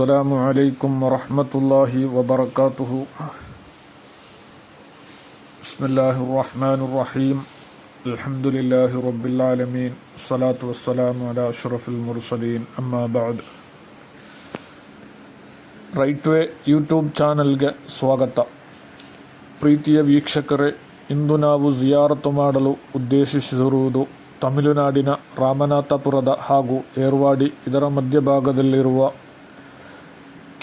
السلام عليكم ورحمة الله وبركاته بسم الله الرحمن الرحيم الحمد لله رب العالمين الصلاة والسلام على أشرف المرسلين أما بعد right way YouTube ಚಾನಲ್ಗೆ ಸ್ವಾಗತ ಪ್ರೀತಿಯ ವೀಕ್ಷಕರೇ ಇಂದು ನಾವು ಜಿಯಾರತು ಮಾಡಲು ಉದ್ದೇಶಿಸಿರುವುದು ತಮಿಳುನಾಡಿನ ರಾಮನಾಥಪುರದ ಹಾಗೂ ಏರ್ವಾಡಿ ಇದರ ಮಧ್ಯಭಾಗದಲ್ಲಿರುವ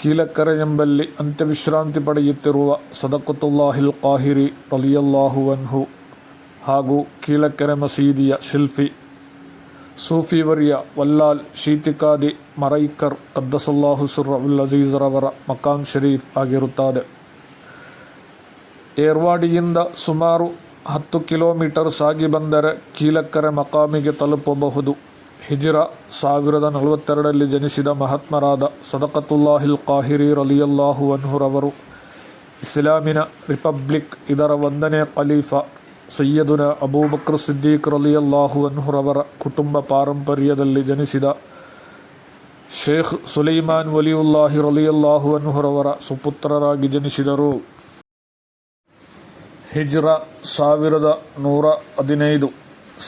ಕೀಲಕೆರೆ ಎಂಬಲ್ಲಿ ಅಂತ್ಯವಿಶ್ರಾಂತಿ ಪಡೆಯುತ್ತಿರುವ ಸದಕತುಲ್ಲಾಹಿಲ್ ಕಾಹಿರಿ ರಲಿಯಲ್ಲಾಹು ಅನ್ಹು ಹಾಗೂ ಕೀಲಕೆರೆ ಮಸೀದಿಯ ಶಿಲ್ಪಿ ಸೂಫಿವರಿಯ ವಲ್ಲಾಲ್ ಶೀತಿಕಾದಿ ಮರೈಕರ್ ಕದ್ದಸಲ್ಲಾಹು ಸುರ್ರವುಲ್ ಅಜೀಜ್ರವರ ಮಕಾಂ ಶರೀಫ್ ಆಗಿರುತ್ತದೆ ಏರ್ವಾಡಿಯಿಂದ ಸುಮಾರು ಹತ್ತು ಕಿಲೋಮೀಟರ್ ಸಾಗಿ ಬಂದರೆ ಕೀಲಕ್ಕರೆ ಮಕಾಮಿಗೆ ತಲುಪಬಹುದು. ಹಿಜಿರ ಸಾವಿರದ ನಲವತ್ತೆರಡರಲ್ಲಿ ಜನಿಸಿದ ಮಹಾತ್ಮರಾದ ಸದಕತುಲ್ಲಾಹಿಲ್ ಕಾಹಿರಿ ರಲಿಯಲ್ಲಾಹು ಅನ್ಹುರವರು, ಇಸ್ಲಾಮಿನ ರಿಪಬ್ಲಿಕ್ ಇದರ ಒಂದನೇ ಖಲೀಫಾ ಸಯ್ಯದುನ ಅಬೂಬಕ್ರ್ ಸಿದ್ದೀಕ್ ರಲಿಯಲ್ಲಾಹು ಅನ್ಹುರವರ ಕುಟುಂಬ ಪಾರಂಪರ್ಯದಲ್ಲಿ ಜನಿಸಿದ ಶೇಖ್ ಸುಲೈಮಾನ್ ವಲಿಯುಲ್ಲಾಹಿ ರಲಿಯಲ್ಲಾಹು ಅನ್ಹುರವರ ಸುಪುತ್ರರಾಗಿ ಜನಿಸಿದರು. ಹಿಜ್ರ ಸಾವಿರದ ನೂರ ಹದಿನೈದು,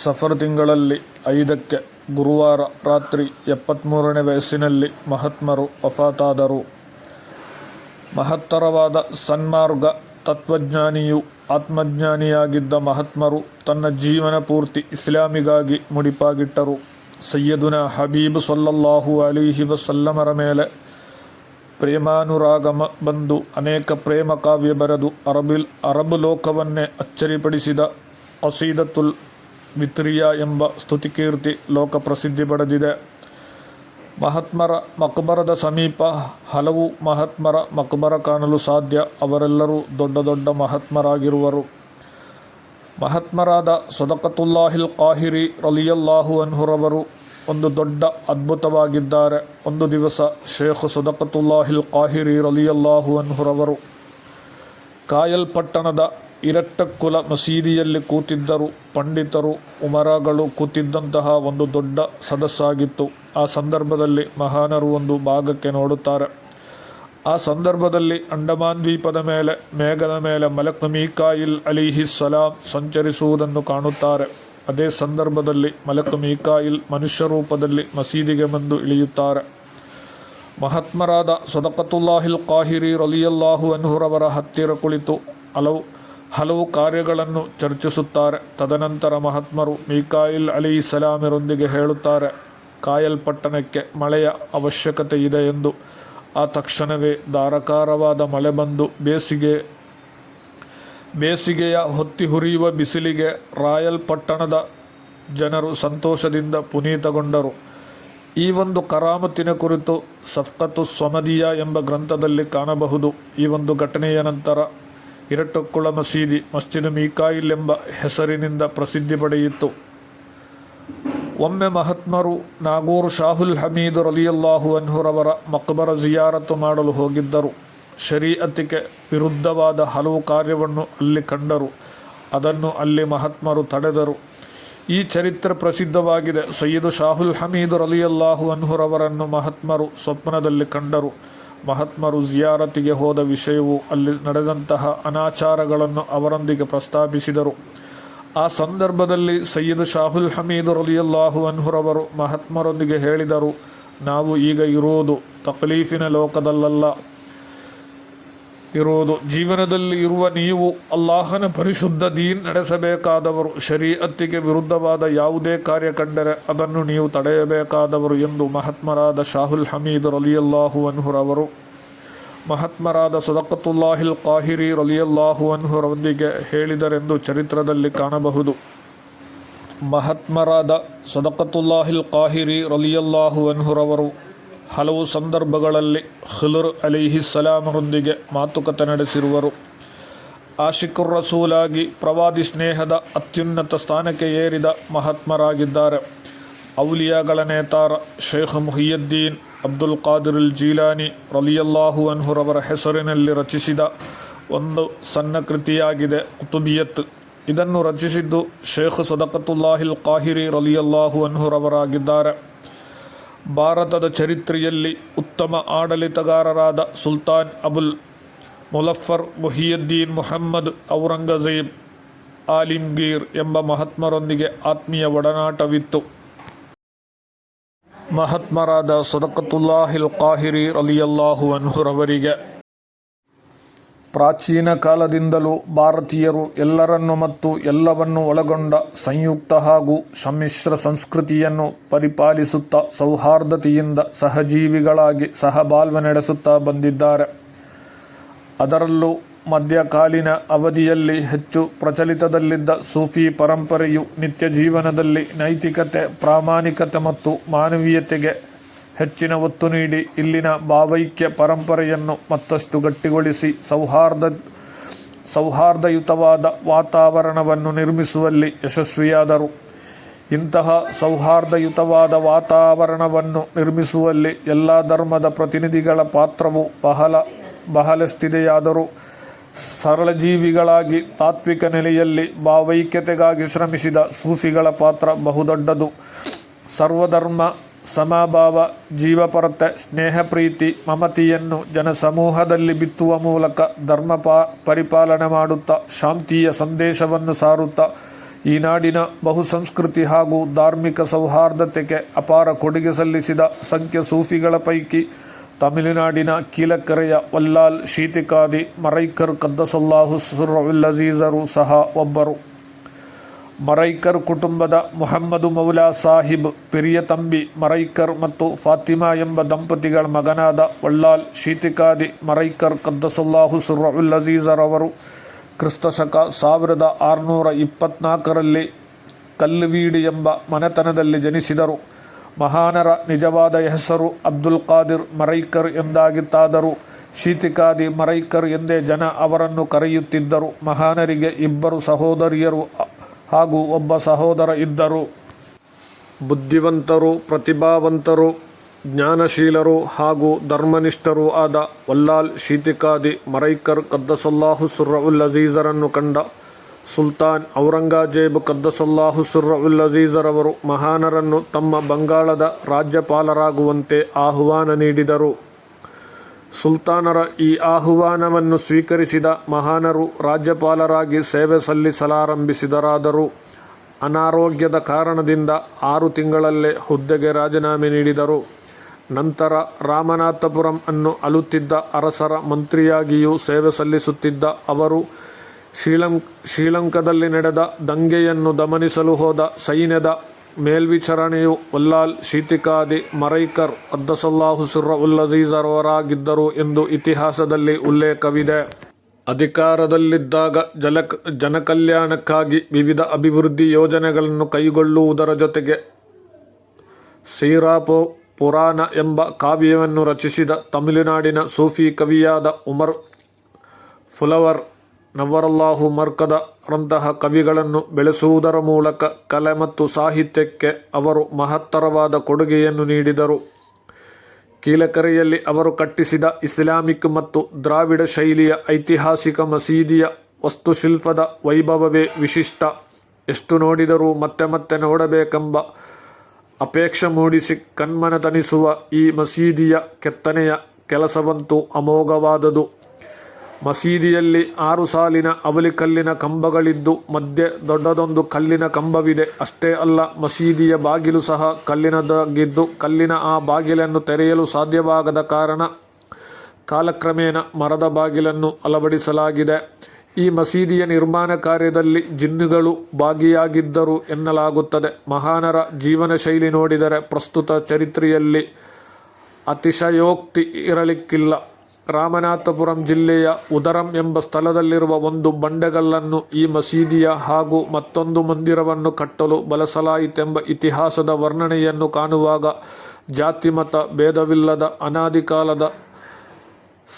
ಸಫರ್ ತಿಂಗಳಲ್ಲಿ ಐದಕ್ಕೆ ಗುರುವಾರ ರಾತ್ರಿ ಎಪ್ಪತ್ತ್ಮೂರನೇ ವಯಸ್ಸಿನಲ್ಲಿ ಮಹಾತ್ಮರು ವಫಾತಾದರು. ಮಹತ್ತರವಾದ ಸನ್ಮಾರ್ಗ ತತ್ವಜ್ಞಾನಿಯು ಆತ್ಮಜ್ಞಾನಿಯಾಗಿದ್ದ ಮಹಾತ್ಮರು ತನ್ನ ಜೀವನ ಪೂರ್ತಿ ಇಸ್ಲಾಮಿಗಾಗಿ ಮುಡಿಪಾಗಿಟ್ಟರು. ಸಯ್ಯದುನ ಹಬೀಬ್ ಸಲ್ಲಲ್ಲಾಹು ಅಲಿಹಿ ವಸಲ್ಲಮರ ಮೇಲೆ ಪ್ರೇಮಾನುರಾಗಮ ಬಂದು ಅನೇಕ ಪ್ರೇಮ ಕಾವ್ಯ ಬರೆದು ಅರಬಿಲ್ ಅರಬ್ ಲೋಕವನ್ನೇ ಅಚ್ಚರಿಪಡಿಸಿದ ಅಸೀದತುಲ್ ವಿತ್ರಿಯಾ ಎಂಬ ಸ್ತುತಿಕೀರ್ತಿ ಲೋಕ ಪ್ರಸಿದ್ಧಿ ಪಡೆದಿದೆ. ಮಹಾತ್ಮರ ಮಕ್ಬರದ ಸಮೀಪ ಹಲವು ಮಹಾತ್ಮರ ಮಕ್ಬರ ಕಾಣಲು ಸಾಧ್ಯ. ಅವರೆಲ್ಲರೂ ದೊಡ್ಡ ದೊಡ್ಡ ಮಹಾತ್ಮರಾಗಿರುವರು. ಮಹಾತ್ಮರಾದ ಸದಕತುಲ್ಲಾಹಿಲ್ ಕಾಹಿರಿ ರಲಿಯಲ್ಲಾಹು ಅನ್ಹುರವರು ಒಂದು ದೊಡ್ಡ ಅದ್ಭುತವಾಗಿದ್ದಾರೆ. ಒಂದು ದಿವಸ ಶೇಖ್ ಸದಕತುಲ್ಲಾಹಿಲ್ ಕಾಹಿರಿ ರಲಿಯಲ್ಲಾಹು ಅನ್ಹುರವರು ಕಾಯಲ್ ಪಟ್ಟಣದ ಇರಟ್ಟಕ್ಕುಲ ಮಸೀದಿಯಲ್ಲಿ ಕೂತಿದ್ದರು. ಪಂಡಿತರು, ಉಮರಗಳು ಕೂತಿದ್ದಂತಹ ಒಂದು ದೊಡ್ಡ ಸದಸ್ಸಾಗಿತ್ತು. ಆ ಸಂದರ್ಭದಲ್ಲಿ ಮಹಾನರು ಒಂದು ಭಾಗಕ್ಕೆ ನೋಡುತ್ತಾರೆ. ಆ ಸಂದರ್ಭದಲ್ಲಿ ಅಂಡಮಾನ್ ದ್ವೀಪದ ಮೇಲೆ, ಮೇಘದ ಮೇಲೆ ಮಲಕ್ ಮೀಕಾಯಿಲ್ ಅಲಿಹಿ ಸಲಾಂ ಸಂಚರಿಸುವುದನ್ನು ಕಾಣುತ್ತಾರೆ. ಅದೇ ಸಂದರ್ಭದಲ್ಲಿ ಮಲಕ್ ಮೀಕಾಯಿಲ್ ಮನುಷ್ಯ ರೂಪದಲ್ಲಿ ಮಸೀದಿಗೆ ಬಂದು ಇಳಿಯುತ್ತಾರೆ. ಮಹಾತ್ಮರಾದ ಸದಕತುಲ್ಲಾಹಿಲ್ ಕಾಹಿರಿ ರಲಿಯಲ್ಲಾಹು ಅನ್ಹುರವರ ಹತ್ತಿರ ಕುಳಿತು ಹಲವು ಹಲವು ಕಾರ್ಯಗಳನ್ನು ಚರ್ಚಿಸುತ್ತಾರೆ. ತದನಂತರ ಮಹಾತ್ಮರು ಮೀಕಾಯಿಲ್ ಅಲಿ ಸಲಾಮಿರೊಂದಿಗೆ ಹೇಳುತ್ತಾರೆ ಕಾಯಲ್ಪಟ್ಟಣಕ್ಕೆ ಮಳೆಯ ಅವಶ್ಯಕತೆ ಇದೆ ಎಂದು. ಆ ತಕ್ಷಣವೇ ಧಾರಾಕಾರವಾದ ಮಳೆ ಬಂದು ಬೇಸಿಗೆ, ಬೇಸಿಗೆಯ ಹೊತ್ತಿ ಹುರಿಯುವ ಬಿಸಿಲಿಗೆ ರಾಯಲ್ ಪಟ್ಟಣದ ಜನರು ಸಂತೋಷದಿಂದ ಪುನೀತಗೊಂಡರು. ಈ ಒಂದು ಕರಾಮತಿನ ಕುರಿತು ಸಫ್ಕತು ಸ್ವಮದಿಯ ಎಂಬ ಗ್ರಂಥದಲ್ಲಿ ಕಾಣಬಹುದು. ಈ ಒಂದು ಘಟನೆಯ ನಂತರ ಇರಟ್ಟುಕ್ಕುಳ ಮಸೀದಿ, ಮಸ್ಜಿದ್ ಮೀಕಾಯಿಲ್ ಎಂಬ ಹೆಸರಿನಿಂದ ಪ್ರಸಿದ್ಧಿ ಪಡೆಯಿತು. ಒಮ್ಮೆ ಮಹಾತ್ಮರು ನಾಗೂರು ಶಾಹುಲ್ ಹಮೀದ್ ರಲಿಯಲ್ಲಾಹು ಅನ್ಹುರವರ ಮಕ್ಬರ ಜಿಯಾರತು ಮಾಡಲು ಹೋಗಿದ್ದರು. ಶರೀಅತಿಗೆ ವಿರುದ್ಧವಾದ ಹಲವು ಕಾರ್ಯವನ್ನು ಅಲ್ಲಿ ಕಂಡರು. ಅದನ್ನು ಅಲ್ಲಿ ಮಹಾತ್ಮರು ತಡೆದರು. ಈ ಚರಿತ್ರೆ ಪ್ರಸಿದ್ಧವಾಗಿದೆ. ಸಯ್ಯದು ಶಾಹುಲ್ ಹಮೀದ್ ರಲಿಯಲ್ಲಾಹು ಅನ್ಹುರವರನ್ನು ಮಹಾತ್ಮರು ಸ್ವಪ್ನದಲ್ಲಿ ಕಂಡರು. ಮಹಾತ್ಮರು ಜಿಯಾರತಿಗೆ ಹೋದ ವಿಷಯವು ಅಲ್ಲಿ ನಡೆದಂತಹ ಅನಾಚಾರಗಳನ್ನು ಅವರೊಂದಿಗೆ ಪ್ರಸ್ತಾಪಿಸಿದರು. ಆ ಸಂದರ್ಭದಲ್ಲಿ ಸಯ್ಯದ್ ಶಾಹುಲ್ ಹಮೀದ್ ರಲಿಯಲ್ಲಾಹು ಅನ್ಹುರವರು ಮಹಾತ್ಮರೊಂದಿಗೆ ಹೇಳಿದರು, ನಾವು ಈಗ ಇರುವುದು ತಕ್ಲೀಫಿನ ಲೋಕದಲ್ಲಲ್ಲ ಇರುವುದು. ಜೀವನದಲ್ಲಿ ಇರುವ ನೀವು ಅಲ್ಲಾಹನ ಪರಿಶುದ್ಧ ದೀನ್ ನಡೆಸಬೇಕಾದವರು ಶರೀಅತ್ತಿಗೆ ವಿರುದ್ಧವಾದ ಯಾವುದೇ ಕಾರ್ಯ ಕಂಡರೆ ಅದನ್ನು ನೀವು ತಡೆಯಬೇಕಾದವರು ಎಂದು ಮಹಾತ್ಮರಾದ ಶಾಹುಲ್ ಹಮೀದ್ ರಲಿಯಲ್ಲಾಹು ಅನ್ಹುರವರು, ಮಹಾತ್ಮರಾದ ಸದಕತ್ತುಲ್ಲಾಹಿಲ್ ಕಾಹಿರಿ ರಲಿಯಲ್ಲಾಹು ಅನ್ಹುರೊಂದಿಗೆ ಹೇಳಿದರೆಂದು ಚರಿತ್ರದಲ್ಲಿ ಕಾಣಬಹುದು. ಮಹಾತ್ಮರಾದ ಸದಕತ್ತುಲ್ಲಾಹಿಲ್ ಕಾಹಿರಿ ರಲಿಯಲ್ಲಾಹು ಅನ್ಹುರವರು ಹಲವು ಸಂದರ್ಭಗಳಲ್ಲಿ ಹಲುರ್ ಅಲಿಹಿ ಸಲಾಮರೊಂದಿಗೆ ಮಾತುಕತೆ ನಡೆಸಿರುವರು. ಆಶಿಕುರ್ ರಸೂಲಾಗಿ ಪ್ರವಾದಿ ಸ್ನೇಹದ ಅತ್ಯುನ್ನತ ಸ್ಥಾನಕ್ಕೆ ಏರಿದ ಮಹಾತ್ಮರಾಗಿದ್ದಾರೆ. ಔಲಿಯಾಗಳ ನೇತಾರ ಶೇಖ್ ಮುಹಿಯದ್ದೀನ್ ಅಬ್ದುಲ್ ಖಾದಿರುಲ್ ಜೀಲಾನಿ ರಲಿಯಲ್ಲಾಹು ಅನ್ಹುರವರ ಹೆಸರಿನಲ್ಲಿ ರಚಿಸಿದ ಒಂದು ಸಣ್ಣ ಕೃತಿಯಾಗಿದೆ ಕುತುಬಿಯತ್. ಇದನ್ನು ರಚಿಸಿದ್ದು ಶೇಖ್ ಸದಕತುಲ್ಲಾಹಿಲ್ ಕಾಹಿರಿ ರಲಿಯಲ್ಲಾಹು ಅನ್ಹುರವರಾಗಿದ್ದಾರೆ. ಭಾರತದ ಚರಿತ್ರೆಯಲ್ಲಿ ಉತ್ತಮ ಆಡಳಿತಗಾರರಾದ ಸುಲ್ತಾನ್ ಅಬುಲ್ ಮುಲಫರ್ ಮುಹಿಯುದ್ದೀನ್ ಮುಹಮ್ಮದ್ ಔರಂಗಜೇಬ್ ಆಲಿಮ್ಗೀರ್ ಎಂಬ ಮಹಾತ್ಮರೊಂದಿಗೆ ಆತ್ಮೀಯ ಒಡನಾಟವಿತ್ತು. ಮಹಾತ್ಮರಾದ ಸದಕತುಲ್ಲಾಹಿಲ್ ಕಾಹಿರಿ ರಲಿಯಲ್ಲಾಹು ಅನ್ಹುರವರಿಗೆ ಪ್ರಾಚೀನ ಕಾಲದಿಂದಲೂ ಭಾರತೀಯರು ಎಲ್ಲರನ್ನು ಮತ್ತು ಎಲ್ಲವನ್ನು ಒಳಗೊಂಡ ಸಂಯುಕ್ತ ಹಾಗೂ ಸಮ್ಮಿಶ್ರ ಸಂಸ್ಕೃತಿಯನ್ನು ಪರಿಪಾಲಿಸುತ್ತಾ ಸೌಹಾರ್ದತೆಯಿಂದ ಸಹಜೀವಿಗಳಾಗಿ ಸಹಬಾಳ್ವೆ ನಡೆಸುತ್ತಾ ಬಂದಿದ್ದಾರೆ. ಅದರಲ್ಲೂ ಮಧ್ಯಕಾಲೀನ ಅವಧಿಯಲ್ಲಿ ಹೆಚ್ಚು ಪ್ರಚಲಿತದಲ್ಲಿದ್ದ ಸೂಫಿ ಪರಂಪರೆಯು ನಿತ್ಯ ಜೀವನದಲ್ಲಿ ನೈತಿಕತೆ, ಪ್ರಾಮಾಣಿಕತೆ ಮತ್ತು ಮಾನವೀಯತೆಗೆ ಹೆಚ್ಚಿನ ಒತ್ತು ನೀಡಿ ಇಲ್ಲಿನ ಭಾವೈಕ್ಯ ಪರಂಪರೆಯನ್ನು ಮತ್ತಷ್ಟು ಗಟ್ಟಿಗೊಳಿಸಿ ಸೌಹಾರ್ದ, ಸೌಹಾರ್ದಯುತವಾದ ವಾತಾವರಣವನ್ನು ನಿರ್ಮಿಸುವಲ್ಲಿ ಯಶಸ್ವಿಯಾದರು. ಇಂತಹ ಸೌಹಾರ್ದಯುತವಾದ ವಾತಾವರಣವನ್ನು ನಿರ್ಮಿಸುವಲ್ಲಿ ಎಲ್ಲ ಧರ್ಮದ ಪ್ರತಿನಿಧಿಗಳ ಪಾತ್ರವು ಬಹಳ, ಬಹಳಷ್ಟಿದೆಯಾದರೂ ಸರಳಜೀವಿಗಳಾಗಿ ತಾತ್ವಿಕ ನೆಲೆಯಲ್ಲಿ ಭಾವೈಕ್ಯತೆಗಾಗಿ ಶ್ರಮಿಸಿದ ಸೂಫಿಗಳ ಪಾತ್ರ ಬಹುದೊಡ್ಡದು. ಸರ್ವಧರ್ಮ ಸಮಭಾವ, ಜೀವಪರತೆ ಸ್ನೇಹ ಪ್ರೀತಿ ಮಮತೆಯನ್ನು ಜನಸಮೂಹದಲ್ಲಿ ಬಿತ್ತುವ ಮೂಲಕ ಧರ್ಮ ಪರಿಪಾಲನೆ ಮಾಡುತ್ತಾ ಶಾಂತಿಯ ಸಂದೇಶವನ್ನು ಸಾರುತ್ತಾ ಈ ನಾಡಿನ ಬಹುಸಂಸ್ಕೃತಿ ಹಾಗೂ ಧಾರ್ಮಿಕ ಸೌಹಾರ್ದತೆಗೆ ಅಪಾರ ಕೊಡುಗೆ ಸಲ್ಲಿಸಿದ ಸಂಖ್ಯ ಸೂಫಿಗಳ ಪೈಕಿ ತಮಿಳುನಾಡಿನ ಕೀಲಕೆರೆಯ ವಲ್ಲಾಲ್, ಶೀತಿಕಾದಿ, ಮರೈಕರ್, ಕದ್ದಸಲ್ಲಾಹು ಸುರ್ರವಿಲ್ ಅಜೀಜರು ಸಹ ಒಬ್ಬರು. ಮರೈಕರ್ ಕುಟುಂಬದ ಮೊಹಮ್ಮದು ಮೌಲಾ ಸಾಹಿಬ್, ಪಿರಿಯ ತಂಬಿ ಮರೈಕರ್ ಮತ್ತು ಫಾತಿಮಾ ಎಂಬ ದಂಪತಿಗಳ ಮಗನಾದ ವಳ್ಳಾಲ್ ಶೀತಿಕಾದಿ ಮರೈಕರ್ ಕದ್ದಸಲ್ಲಾಹು ಸುರ್ರವಿಲ್ ಅಜೀಜರವರು ಕ್ರಿಸ್ತಶಕ ಸಾವಿರದ ಆರುನೂರ ಇಪ್ಪತ್ನಾಲ್ಕರಲ್ಲಿ ಕಲ್ವೀಡಿ ಎಂಬ ಮನೆತನದಲ್ಲಿ ಜನಿಸಿದರು. ಮಹಾನರ ನಿಜವಾದ ಹೆಸರು ಅಬ್ದುಲ್ ಖಾದಿರ್ ಮರೈಕರ್ ಎಂದಾಗಿತ್ತಾದರೂ ಶೀತಿಕಾದಿ ಮರೈಕರ್ ಎಂದೇ ಜನ ಅವರನ್ನು ಕರೆಯುತ್ತಿದ್ದರು. ಮಹಾನರಿಗೆ ಇಬ್ಬರು ಸಹೋದರಿಯರು ಹಾಗೂ ಒಬ್ಬ ಸಹೋದರ ಇದ್ದರು. ಬುದ್ಧಿವಂತರು, ಪ್ರತಿಭಾವಂತರು, ಜ್ಞಾನಶೀಲರು ಹಾಗೂ ಧರ್ಮನಿಷ್ಠರೂ ಆದ ವಲ್ಲಾಲ್ ಶೀತಿಕಾದಿ ಮರೈಕರ್ ಕದ್ದಸಲ್ಲಾಹು ಸುರ್ರವುಲ್ ಅಜೀಜರನ್ನು ಕಂಡ ಸುಲ್ತಾನ್ ಔರಂಗಜೇಬ್ ಕದ್ದಸಲ್ಲಾಹು ಸುರ್ರವುಲ್ ಅಜೀಜರವರು ಮಹಾನರನ್ನು ತಮ್ಮ ಬಂಗಾಳದ ರಾಜ್ಯಪಾಲರಾಗುವಂತೆ ಆಹ್ವಾನ ನೀಡಿದರು. ಸುಲ್ತಾನರ ಈ ಆಹ್ವಾನವನ್ನು ಸ್ವೀಕರಿಸಿದ ಮಹಾನರು ರಾಜ್ಯಪಾಲರಾಗಿ ಸೇವೆ ಸಲ್ಲಿಸಲಾರಂಭಿಸಿದರಾದರೂ. ಅನಾರೋಗ್ಯದ ಕಾರಣದಿಂದ ಆರು ತಿಂಗಳಲ್ಲೇ ಹುದ್ದೆಗೆ ರಾಜೀನಾಮೆ ನೀಡಿದರು. ನಂತರ ರಾಮನಾಥಪುರಂ ಅನ್ನು ಅಲುತ್ತಿದ್ದ ಅರಸರ ಮಂತ್ರಿಯಾಗಿಯೂ ಸೇವೆ ಸಲ್ಲಿಸುತ್ತಿದ್ದ ಅವರು ಶ್ರೀಲಂ, ಶ್ರೀಲಂಕಾದಲ್ಲಿ ನಡೆದ ದಂಗೆಯನ್ನು ದಮನಿಸಲು ಹೋದ ಸೈನ್ಯದ ಮೇಲ್ವಿಚಾರಣೆಯು ವಲ್ಲಾಲ್ ಶೀತಿಕಾದಿ ಮರೈಕರ್ ಕದ್ದಸಲ್ಲಾಹು ಸುರ್ರ ಉಲ್ಲಜೀಜರವರಾಗಿದ್ದರು ಎಂದು ಇತಿಹಾಸದಲ್ಲಿ ಉಲ್ಲೇಖವಿದೆ. ಅಧಿಕಾರದಲ್ಲಿದ್ದಾಗ ಜಲ ಜನಕಲ್ಯಾಣಕ್ಕಾಗಿ ವಿವಿಧ ಅಭಿವೃದ್ಧಿ ಯೋಜನೆಗಳನ್ನು ಕೈಗೊಳ್ಳುವುದರ ಜೊತೆಗೆ ಸೀರಾಪು ಪುರಾಣ ಎಂಬ ಕಾವ್ಯವನ್ನು ರಚಿಸಿದ ತಮಿಳುನಾಡಿನ ಸೂಫಿ ಕವಿಯಾದ ಉಮರ್ ಫುಲವರ್ ನವರಲ್ಲಾಹು ಮರ್ಕದರಂತಹ ಕವಿಗಳನ್ನು ಬೆಳೆಸುವುದರ ಮೂಲಕ ಕಲೆ ಮತ್ತು ಸಾಹಿತ್ಯಕ್ಕೆ ಅವರು ಮಹತ್ತರವಾದ ಕೊಡುಗೆಯನ್ನು ನೀಡಿದರು. ಕೀಲಕರೆಯಲ್ಲಿ ಅವರು ಕಟ್ಟಿಸಿದ ಇಸ್ಲಾಮಿಕ್ ಮತ್ತು ದ್ರಾವಿಡ ಶೈಲಿಯ ಐತಿಹಾಸಿಕ ಮಸೀದಿಯ ವಸ್ತುಶಿಲ್ಪದ ವೈಭವವೇ ವಿಶಿಷ್ಟ. ಎಷ್ಟು ನೋಡಿದರೂ ಮತ್ತೆ ಮತ್ತೆ ನೋಡಬೇಕೆಂಬ ಅಪೇಕ್ಷೆ ಮೂಡಿಸಿ ಕಣ್ಮನ ತಣಿಸುವ ಈ ಮಸೀದಿಯ ಕೆತ್ತನೆಯ ಕೆಲಸವಂತೂ ಅಮೋಘವಾದುದು. ಮಸೀದಿಯಲ್ಲಿ ಆರು ಸಾಲಿನ ಅವಲಿ ಕಲ್ಲಿನ ಕಂಬಗಳಿದ್ದು, ಮಧ್ಯೆ ದೊಡ್ಡದೊಂದು ಕಲ್ಲಿನ ಕಂಬವಿದೆ. ಅಷ್ಟೇ ಅಲ್ಲ, ಮಸೀದಿಯ ಬಾಗಿಲು ಸಹ ಕಲ್ಲಿನದಾಗಿದ್ದು, ಕಲ್ಲಿನ ಆ ಬಾಗಿಲನ್ನು ತೆರೆಯಲು ಸಾಧ್ಯವಾಗದ ಕಾರಣ ಕಾಲಕ್ರಮೇಣ ಮರದ ಬಾಗಿಲನ್ನು ಅಳವಡಿಸಲಾಗಿದೆ. ಈ ಮಸೀದಿಯ ನಿರ್ಮಾಣ ಕಾರ್ಯದಲ್ಲಿ ಜಿನ್ನುಗಳು ಭಾಗಿಯಾಗಿದ್ದರು ಎನ್ನಲಾಗುತ್ತದೆ. ಮಹಾನರ ಜೀವನ ಶೈಲಿ ನೋಡಿದರೆ ಪ್ರಸ್ತುತ ಚರಿತ್ರೆಯಲ್ಲಿ ಅತಿಶಯೋಕ್ತಿ ಇರಲಿಕ್ಕಿಲ್ಲ. ರಾಮನಾಥಪುರಂ ಜಿಲ್ಲೆಯ ಉದರಂ ಎಂಬ ಸ್ಥಳದಲ್ಲಿರುವ ಒಂದು ಬಂಡೆಗಲ್ಲನ್ನು ಈ ಮಸೀದಿಯ ಹಾಗೂ ಮತ್ತೊಂದು ಮಂದಿರವನ್ನು ಕಟ್ಟಲು ಬಳಸಲಾಯಿತೆಂಬ ಇತಿಹಾಸದ ವರ್ಣನೆಯನ್ನು ಕಾಣುವಾಗ ಜಾತಿಮತ ಭೇದವಿಲ್ಲದ ಅನಾದಿಕಾಲದ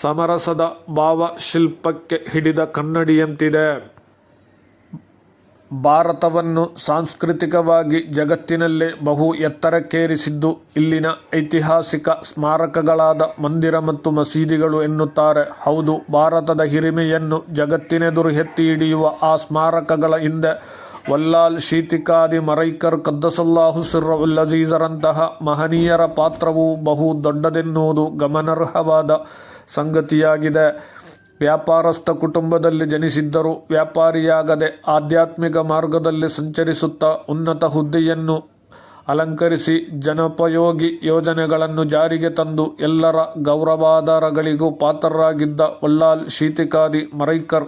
ಸಮರಸದ ಭಾವಶಿಲ್ಪಕ್ಕೆ ಹಿಡಿದ ಕನ್ನಡಿಯಂತಿದೆ. ಭಾರತವನ್ನು ಸಾಂಸ್ಕೃತಿಕವಾಗಿ ಜಗತ್ತಿನಲ್ಲೇ ಬಹು ಎತ್ತರಕ್ಕೇರಿಸಿದ್ದು ಇಲ್ಲಿನ ಐತಿಹಾಸಿಕ ಸ್ಮಾರಕಗಳಾದ ಮಂದಿರ ಮತ್ತು ಮಸೀದಿಗಳು ಎನ್ನುತ್ತಾರೆ. ಹೌದು, ಭಾರತದ ಹಿರಿಮೆಯನ್ನು ಜಗತ್ತಿನೆದುರು ಎತ್ತಿ ಹಿಡಿಯುವ ಆ ಸ್ಮಾರಕಗಳ ಹಿಂದೆ ವಲ್ಲಾಲ್ ಶೀತಿಕಾದಿ ಮರೈಕರ್ ಕದ್ದಸಲ್ಲಾಹು ಸಿರ್ರವುಲ್ ಮಹನೀಯರ ಪಾತ್ರವು ಬಹು ದೊಡ್ಡದೆನ್ನುವುದು ಗಮನಾರ್ಹವಾದ ಸಂಗತಿಯಾಗಿದೆ. ವ್ಯಾಪಾರಸ್ಥ ಕುಟುಂಬದಲ್ಲಿ ಜನಿಸಿದ್ದರೂ ವ್ಯಾಪಾರಿಯಾಗದೆ ಆಧ್ಯಾತ್ಮಿಕ ಮಾರ್ಗದಲ್ಲಿ ಸಂಚರಿಸುತ್ತಾ ಉನ್ನತ ಹುದ್ದೆಯನ್ನು ಅಲಂಕರಿಸಿ ಜನೋಪಯೋಗಿ ಯೋಜನೆಗಳನ್ನು ಜಾರಿಗೆ ತಂದು ಎಲ್ಲರ ಗೌರವಾಧಾರಗಳಿಗೂ ಪಾತ್ರರಾಗಿದ್ದ ವಲ್ಲಾಲ್ ಶೀತಿಕಾದಿ ಮರೈಕರ್,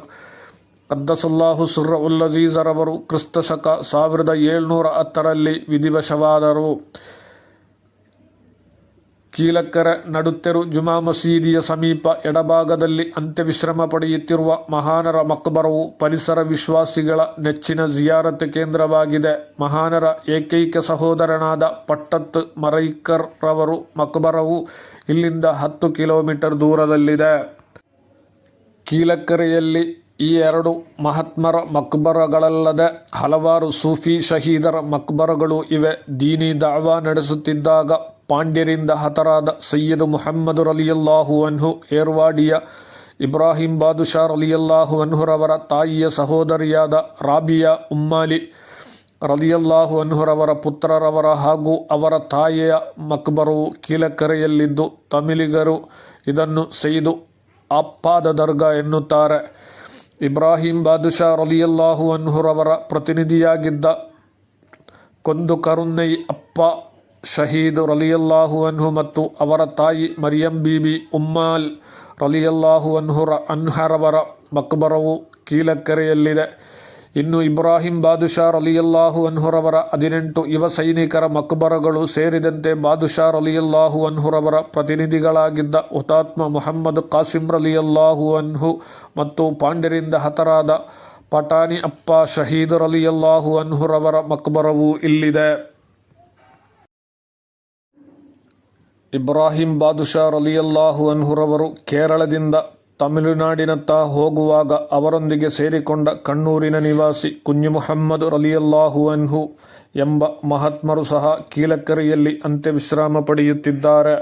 ಕದ್ದಸುಲ್ಲಾಹು ಸುರ್ರ ಉಲ್ಲಜೀಜರವರು ಕ್ರಿಸ್ತ ಶಕ ಸಾವಿರದ ಏಳ್ನೂರ ಹತ್ತರಲ್ಲಿ ವಿಧಿವಶವಾದರು. ಕೀಲಕ್ಕರ ನಡುತ್ತೆರು ಜುಮಾ ಮಸೀದಿಯ ಸಮೀಪ ಎಡಭಾಗದಲ್ಲಿ ಅಂತ್ಯವಿಶ್ರಮ ಪಡೆಯುತ್ತಿರುವ ಮಹಾನರ ಮಕ್ಬರವು ಪರಿಸರ ವಿಶ್ವಾಸಿಗಳ ನೆಚ್ಚಿನ ಜಿಯಾರತ್ ಕೇಂದ್ರವಾಗಿದೆ. ಮಹಾನರ ಏಕೈಕ ಸಹೋದರನಾದ ಪಟ್ಟತ್ ಮರೈಕರ್ ರವರು ಮಕ್ಬರವು ಇಲ್ಲಿಂದ ಹತ್ತು ಕಿಲೋಮೀಟರ್ ದೂರದಲ್ಲಿದೆ. ಕೀಲಕ್ಕರೆಯಲ್ಲಿ ಈ ಎರಡು ಮಹಾತ್ಮರ ಮಕ್ಬರಗಳಲ್ಲದೆ ಹಲವಾರು ಸೂಫಿ ಶಹೀದರ ಮಕ್ಬರಗಳು ಇವೆ. ದೀನಿ ದಾವಾ ನಡೆಸುತ್ತಿದ್ದಾಗ ಪಾಂಡ್ಯರಿಂದ ಹತರಾದ ಸೈಯದ್ ಮುಹಮ್ಮದ್ ರಲಿಯಲ್ಲಾಹು ಅನ್ಹು, ಏರ್ವಾಡಿಯ ಇಬ್ರಾಹಿಂ ಬಾದುಷಾ ರಲಿಯಲ್ಲಾಹು ಅನ್ಹುರವರ ತಾಯಿಯ ಸಹೋದರಿಯಾದ ರಾಬಿಯಾ ಉಮ್ಮಾಲಿ ರಲಿಯಲ್ಲಾಹು ಅನ್ಹುರವರ ಪುತ್ರರವರ ಹಾಗೂ ಅವರ ತಾಯಿಯ ಮಕ್ಬರವು ಕೀಲಕರೆಯಲ್ಲಿದ್ದು ತಮಿಳಿಗರು ಇದನ್ನು ಸೈದು ಅಪ್ಪಾದ ದರ್ಗಾ ಎನ್ನುತ್ತಾರೆ. ಇಬ್ರಾಹಿಂ ಬಾದುಷಾ ರಲಿಯಲ್ಲಾಹು ಅನ್ಹುರವರ ಪ್ರತಿನಿಧಿಯಾಗಿದ್ದ ಕೊಂದು ಕರುನ್ನೈ ಅಪ್ಪ ಶಹೀದ್ ರಲಿಯಲ್ಲಾಹು ಅನ್ಹು ಮತ್ತು ಅವರ ತಾಯಿ ಮರಿಯಂ ಬೀಬಿ ಉಮ್ಮಾಲ್ ರಲಿಯಲ್ಲಾಹು ಅನ್ಹುರ ಅನ್ಹರವರ ಮಕ್ಬರವು ಕೀಲಕ್ಕರೆಯಲ್ಲಿದೆ ಇನ್ನು ಇಬ್ರಾಹಿಂ ಬಾದುಷಾ ರಲಿಯಲ್ಲಾಹು ಅನ್ಹುರವರ ಹದಿನೆಂಟು ಯುವ ಸೈನಿಕರ ಮಕ್ಬರಗಳು ಸೇರಿದಂತೆ ಬಾದುಷಾ ರಲಿಯಲ್ಲಾಹು ಅನ್ಹುರವರ ಪ್ರತಿನಿಧಿಗಳಾಗಿದ್ದ ಹುತಾತ್ಮ ಮೊಹಮ್ಮದ್ ಕಾಸಿಂ ರಲಿಯಲ್ಲಾಹು ಅನ್ಹು ಮತ್ತು ಪಾಂಡ್ಯರಿಂದ ಹತರಾದ ಪಟಾನಿ ಅಪ್ಪ ಶಹೀದ್ ರಲಿಯಲ್ಲಾಹು ಅನ್ಹುರವರ ಮಕ್ಬರವು ಇಲ್ಲಿದೆ. ಇಬ್ರಾಹಿಂ ಬಾದುಷಾ ರಲಿಯಲ್ಲಾಹು ಅನ್ಹುರವರು ಕೇರಳದಿಂದ ತಮಿಳುನಾಡಿನತ್ತ ಹೋಗುವಾಗ ಅವರೊಂದಿಗೆ ಸೇರಿಕೊಂಡ ಕಣ್ಣೂರಿನ ನಿವಾಸಿ ಕುಂಜು ಮುಹಮ್ಮದ್ ರಲಿಯಲ್ಲಾಹು ಅನ್ಹು ಎಂಬ ಮಹಾತ್ಮರು ಸಹ ಕೀಲಕ್ಕರೆಯಲ್ಲಿ ಅಂತ್ಯವಿಶ್ರಾಮ ಪಡೆಯುತ್ತಿದ್ದಾರೆ.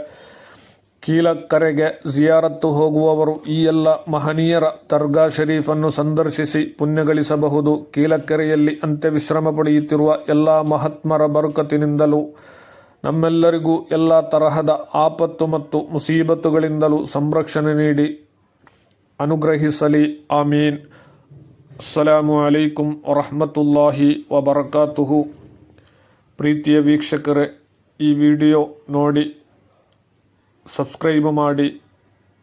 ಕೀಲಕ್ಕರೆಗೆ ಜಿಯಾರತ್ತು ಹೋಗುವವರು ಈ ಎಲ್ಲ ಮಹನೀಯರ ದರ್ಗಾ ಶರೀಫನ್ನು ಸಂದರ್ಶಿಸಿ ಪುಣ್ಯಗಳಿಸಬಹುದು. ಕೀಲಕ್ಕರೆಯಲ್ಲಿ ಅಂತ್ಯವಿಶ್ರಾಮ ಪಡೆಯುತ್ತಿರುವ ಎಲ್ಲ ಮಹಾತ್ಮರ ಬರುಕತಿನಿಂದಲೂ ನಮ್ಮೆಲ್ಲರಿಗೂ ಎಲ್ಲ ತರಹದ ಆಪತ್ತು ಮತ್ತು ಮುಸೀಬತ್ತುಗಳಿಂದಲೂ ಸಂರಕ್ಷಣೆ ನೀಡಿ ಅನುಗ್ರಹಿಸಲಿ. ಆಮೀನ್. ಅಸ್ಸಲಾಮು ಅಲೈಕುಂ ವರಹಮತುಲ್ಲಾಹಿ ವಬರಕಾತುಹು. ಪ್ರೀತಿಯ ವೀಕ್ಷಕರೇ, ಈ ವಿಡಿಯೋ ನೋಡಿ, ಸಬ್ಸ್ಕ್ರೈಬ್ ಮಾಡಿ,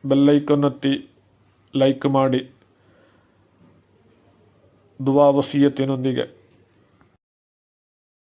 ಬೆಲ್ಲೈಕನ್ ಒತ್ತಿ, ಲೈಕ್ ಮಾಡಿ. ದುವಾ ವಸಿಯತ್ತಿನೊಂದಿಗೆ.